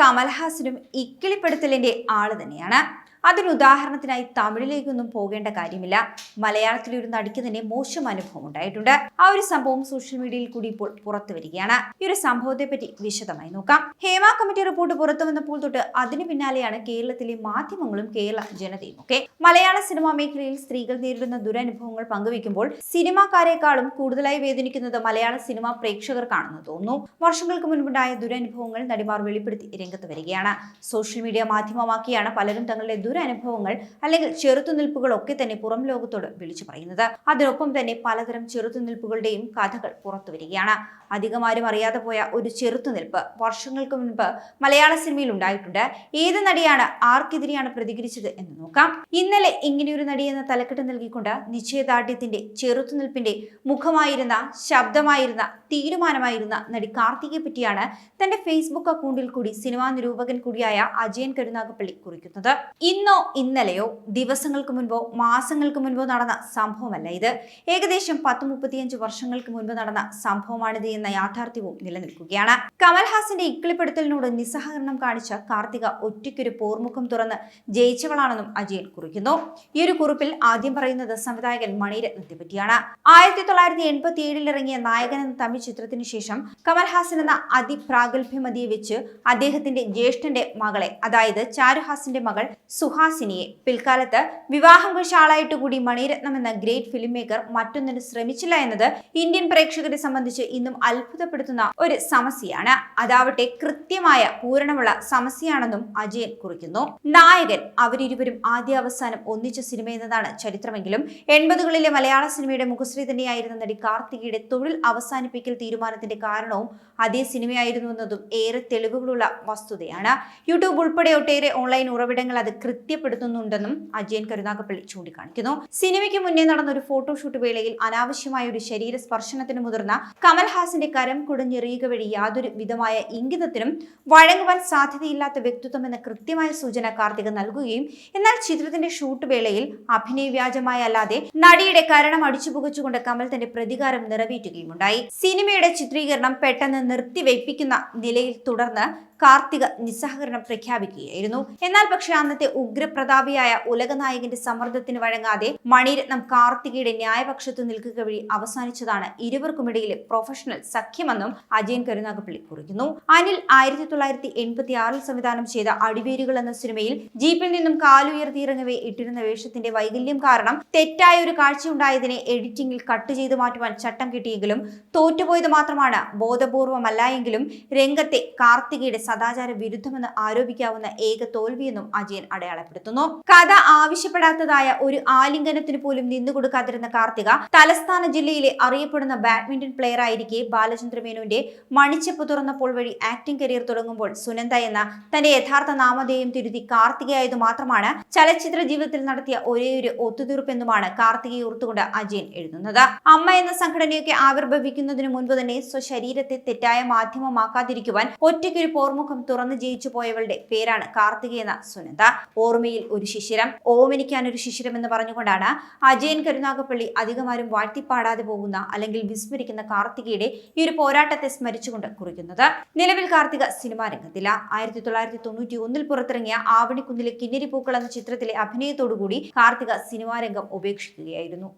കമൽഹാസനും ഇക്കിളിപ്പെടുത്തലിന്റെ ആൾ തന്നെയാണ്. അതിന് ഉദാഹരണത്തിനായി തമിഴിലേക്കൊന്നും പോകേണ്ട കാര്യമില്ല. മലയാളത്തിലെ ഒരു നടിക്ക് തന്നെ മോശം അനുഭവം ഉണ്ടായിട്ടുണ്ട്. ആ ഒരു സംഭവം സോഷ്യൽ മീഡിയയിൽ കൂടി ഇപ്പോൾ പുറത്തു വരികയാണ്. ഈ ഒരു സംഭവത്തെ പറ്റി വിശദമായി നോക്കാം. ഹേമ കമ്മിറ്റി റിപ്പോർട്ട് പുറത്തു വന്നപ്പോൾ തൊട്ട് അതിന് പിന്നാലെയാണ് കേരളത്തിലെ മാധ്യമങ്ങളും കേരള ജനതയും ഒക്കെ. മലയാള സിനിമാ മേഖലയിൽ സ്ത്രീകൾ നേരിടുന്ന ദുരനുഭവങ്ങൾ പങ്കുവയ്ക്കുമ്പോൾ സിനിമാക്കാരെക്കാളും കൂടുതലായി വേദനിക്കുന്നത് മലയാള സിനിമാ പ്രേക്ഷകർക്കാണെന്ന് തോന്നുന്നു. വർഷങ്ങൾക്ക് മുൻപുണ്ടായ ദുരനുഭവങ്ങൾ നടിമാർ വെളിപ്പെടുത്തി രംഗത്ത് വരികയാണ്. സോഷ്യൽ മീഡിയ മാധ്യമമാക്കിയാണ് പലരും തങ്ങളുടെ ദുരനുഭവങ്ങൾ അല്ലെങ്കിൽ ചെറുത്തുനിൽപ്പുകൾ ഒക്കെ തന്നെ പുറം ലോകത്തോട് വിളിച്ചു പറയുന്നത്. അതിനൊപ്പം തന്നെ പലതരം ചെറുത്തുനിൽപ്പുകളുടെയും കഥകൾ പുറത്തു വരികയാണ്. അധികമാരും അറിയാതെ പോയ ഒരു ചെറുത്തുനിൽപ്പ് വർഷങ്ങൾക്ക് മുൻപ് മലയാള സിനിമയിൽ ഉണ്ടായിട്ടുണ്ട്. ഏത് നടിയാണ് ആർക്കെതിരെയാണ് പ്രതികരിച്ചത് എന്ന് നോക്കാം. ഇന്നലെ ഇങ്ങനെയൊരു നടി എന്ന തലക്കെട്ട് നൽകിക്കൊണ്ട് നിശ്ചയദാർഢ്യത്തിന്റെ ചെറുത്തുനിൽപ്പിന്റെ മുഖമായിരുന്ന ശബ്ദമായിരുന്ന തീരുമാനമായിരുന്ന നടി കാർത്തികയെ പറ്റിയാണ് തന്റെ ഫേസ്ബുക്ക് അക്കൗണ്ടിൽ കൂടി സിനിമാ നിരൂപകൻ കൂടിയായ അജയൻ കരുനാഗപ്പള്ളി കുറിക്കുന്നത്. ഇന്നോ ഇന്നലെയോ ദിവസങ്ങൾക്ക് മുൻപോ മാസങ്ങൾക്ക് മുൻപോ നടന്ന സംഭവമല്ല ഇത്. ഏകദേശം പത്ത് മുപ്പത്തിയഞ്ച് വർഷങ്ങൾക്ക് മുൻപ് നടന്ന സംഭവമാണിത് എന്ന യാഥാർത്ഥ്യവും നിലനിൽക്കുകയാണ്. കമൽഹാസന്റെ ഇക്കിളിപ്പെടുത്തലിനോട് നിസ്സഹകരണം കാണിച്ച കാർത്തിക ഒറ്റയ്ക്കൊരു പോർമുഖം തുറന്ന് ജയിച്ചവളാണെന്നും അജയൻ കുറിക്കുന്നു. ഈ ഒരു കുറിപ്പിൽ ആദ്യം പറയുന്നത് സംവിധായകൻ മണിരത്നത്തെ പറ്റിയാണ്. ആയിരത്തി തൊള്ളായിരത്തി എൺപത്തി ഏഴിൽ ഇറങ്ങിയ നായകൻ എന്ന തമിഴ് ചിത്രത്തിന് ശേഷം കമൽഹാസൻ എന്ന അതിപ്രാഗൽഭ്യമതിയെ വെച്ച് അദ്ദേഹത്തിന്റെ ജ്യേഷ്ഠന്റെ മകളെ അതായത് ചാരുഹാസിന്റെ മകൾ സുഹാസിനിയെ പിൽക്കാലത്ത് വിവാഹം കഴിച്ച ആളായിട്ട് കൂടി മണിരത്നം എന്ന ഗ്രേറ്റ് ഫിലിം മേക്കർ മറ്റൊന്നിനും ശ്രമിച്ചില്ല എന്നത് ഇന്ത്യൻ പ്രേക്ഷകരെ സംബന്ധിച്ച് ഇന്നും അത്ഭുതപ്പെടുത്തുന്ന ഒരു സമസ്യയാണ്. അതാവട്ടെ കൃത്യമായ പൂരണമുള്ള സമസ്യയാണെന്നും അജയൻ കുറിക്കുന്നു. നായകൻ അവരിരുവരും ആദ്യ അവസാനം ഒന്നിച്ച സിനിമ എന്നതാണ് ചരിത്രമെങ്കിലും എൺപതുകളിലെ മലയാള സിനിമയുടെ മുഖശ്രീ തന്നെയായിരുന്ന നടി കാർത്തികയുടെ തൊഴിൽ അവസാനിപ്പിക്കൽ തീരുമാനത്തിന്റെ കാരണവും അതേ സിനിമയായിരുന്നു എന്നതും ഏറെ തെളിവുകളുള്ള വസ്തുതയാണ്. യൂട്യൂബ് ഉൾപ്പെടെ ഒട്ടേറെ ഓൺലൈൻ ഉറവിടങ്ങൾ അത് കൃത്യപ്പെടുത്തുന്നുണ്ടെന്നും അജയൻ കരുനാഗപ്പള്ളി ചൂണ്ടിക്കാണിക്കുന്നു. സിനിമയ്ക്ക് മുന്നേ നടന്ന ഒരു ഫോട്ടോഷൂട്ട് വേളയിൽ അനാവശ്യമായ ഒരു ശരീര സ്പർശനത്തിന് മുതിർന്ന കമൽഹാസിന്റെ കരം കുടഞ്ഞെറിയുക വഴി യാതൊരു വിധമായ ഇംഗിതത്തിനും വഴങ്ങുവാൻ സാധ്യതയില്ലാത്ത വ്യക്തിത്വം എന്ന കൃത്യമായ സൂചന കാർത്തിക നൽകുകയും എന്നാൽ ചിത്രത്തിന്റെ ഷൂട്ട് വേളയിൽ അഭിനയവ്യാജമായ അല്ലാതെ നടിയുടെ കരണം അടിച്ചുപുകച്ചുകൊണ്ട് കമൽ തന്റെ പ്രതികാരം നിറവേറ്റുകയുമുണ്ടായി. സിനിമയുടെ ചിത്രീകരണം പെട്ടെന്ന് നിർത്തിവെപ്പിക്കുന്ന നിലയിൽ തുടർന്ന് കാർത്തിക നിസ്സഹകരണം പ്രഖ്യാപിക്കുകയായിരുന്നു. എന്നാൽ പക്ഷേ അന്നത്തെ ഉഗ്രപ്രതാപിയായ ഉലകനായകന്റെ സമ്മർദ്ദത്തിന് വഴങ്ങാതെ മണിരത്നം കാർത്തികയുടെ ന്യായപക്ഷത്ത് നിൽക്കുക വഴി അവസാനിച്ചതാണ് ഇരുവർക്കുമിടയിലെ പ്രൊഫഷണൽ സഖ്യമെന്നും അജയൻ കരുനാഗപ്പള്ളി കുറിക്കുന്നു. അനിൽ ആയിരത്തി തൊള്ളായിരത്തി എൺപത്തി ആറിൽ സംവിധാനം ചെയ്ത അടിവേരുകൾ എന്ന സിനിമയിൽ ജീപ്പിൽ നിന്നും കാലുയർത്തിയിറങ്ങവേ ഇട്ടിരുന്ന വേഷത്തിന്റെ വൈകല്യം കാരണം തെറ്റായ ഒരു കാഴ്ചയുണ്ടായതിനെ എഡിറ്റിംഗിൽ കട്ട് ചെയ്തു മാറ്റുവാൻ ചട്ടം കിട്ടിയെങ്കിലും തോറ്റുപോയത് മാത്രമാണ് ബോധപൂർവമല്ല എങ്കിലും രംഗത്തെ കാർത്തികയുടെ സദാചാര വിരുദ്ധമെന്ന് ആരോപിക്കാവുന്ന ഏക തോൽവിയെന്നും അജയൻ അടയാളപ്പെടുത്തുന്നു. കഥ ആവശ്യപ്പെടാത്തതായ ഒരു ആലിംഗനത്തിന് പോലും നിന്നുകൊടുക്കാതിരുന്ന കാർത്തിക തലസ്ഥാന ജില്ലയിലെ അറിയപ്പെടുന്ന ബാഡ്മിന്റൺ പ്ലെയർ ആയിരിക്കെ ബാലചന്ദ്ര മേനോന്റെ മണിച്ചപ്പ് തുറന്നപ്പോൾ വഴി ആക്ടിംഗ് കരിയർ തുടങ്ങുമ്പോൾ സുനന്ദ എന്ന തന്റെ യഥാർത്ഥ നാമധേയം തിരുത്തി കാർത്തികയായത് മാത്രമാണ് ചലച്ചിത്ര ജീവിതത്തിൽ നടത്തിയ ഒരേയൊരു ഒത്തുതീർപ്പെന്നുമാണ് കാർത്തികയെ ഓർത്തുകൊണ്ട് അജയൻ എഴുതുന്നത്. അമ്മ എന്ന സംഘടനയൊക്കെ ആവിർഭവിക്കുന്നതിന് മുൻപ് തന്നെ സ്വശരീരത്തെ തെറ്റായ മാധ്യമമാക്കാതിരിക്കുവാൻ ഒറ്റയ്ക്കൊരു പോർമുഖം തുറന്ന് ജയിച്ചു പോയവളുടെ പേരാണ് കാർത്തിക എന്ന സുനന്ദ. ഓർമ്മയിൽ ഒരു ശിശിരം ഓമനിക്കാൻ ഒരു ശിശിരം എന്ന് പറഞ്ഞുകൊണ്ടാണ് അജയൻ കരുനാഗപ്പള്ളി അധികമാരും വാഴ്ത്തിപ്പാടാതെ പോകുന്ന അല്ലെങ്കിൽ വിസ്മരിക്കുന്ന കാർത്തികയുടെ ഈ ഒരു പോരാട്ടത്തെ സ്മരിച്ചുകൊണ്ട് കുറിക്കുന്നത്. നിലവിൽ കാർത്തിക സിനിമാ രംഗത്തില്ല. ആയിരത്തി തൊള്ളായിരത്തി തൊണ്ണൂറ്റി ഒന്നിൽ പുറത്തിറങ്ങിയ ആവണിക്കുന്നിലെ കിന്നരി പൂക്കൾ എന്ന ചിത്രത്തിലെ അഭിനയത്തോടുകൂടി കാർത്തിക സിനിമാ രംഗം ഉപേക്ഷിക്കുകയായിരുന്നു.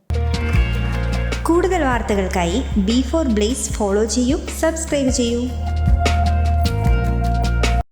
കൂടുതൽ വാർത്തകൾക്കായി ബി ഫോർ ബ്ലേസ് ഫോളോ ചെയ്യൂ സബ്സ്ക്രൈബ് ചെയ്യൂ.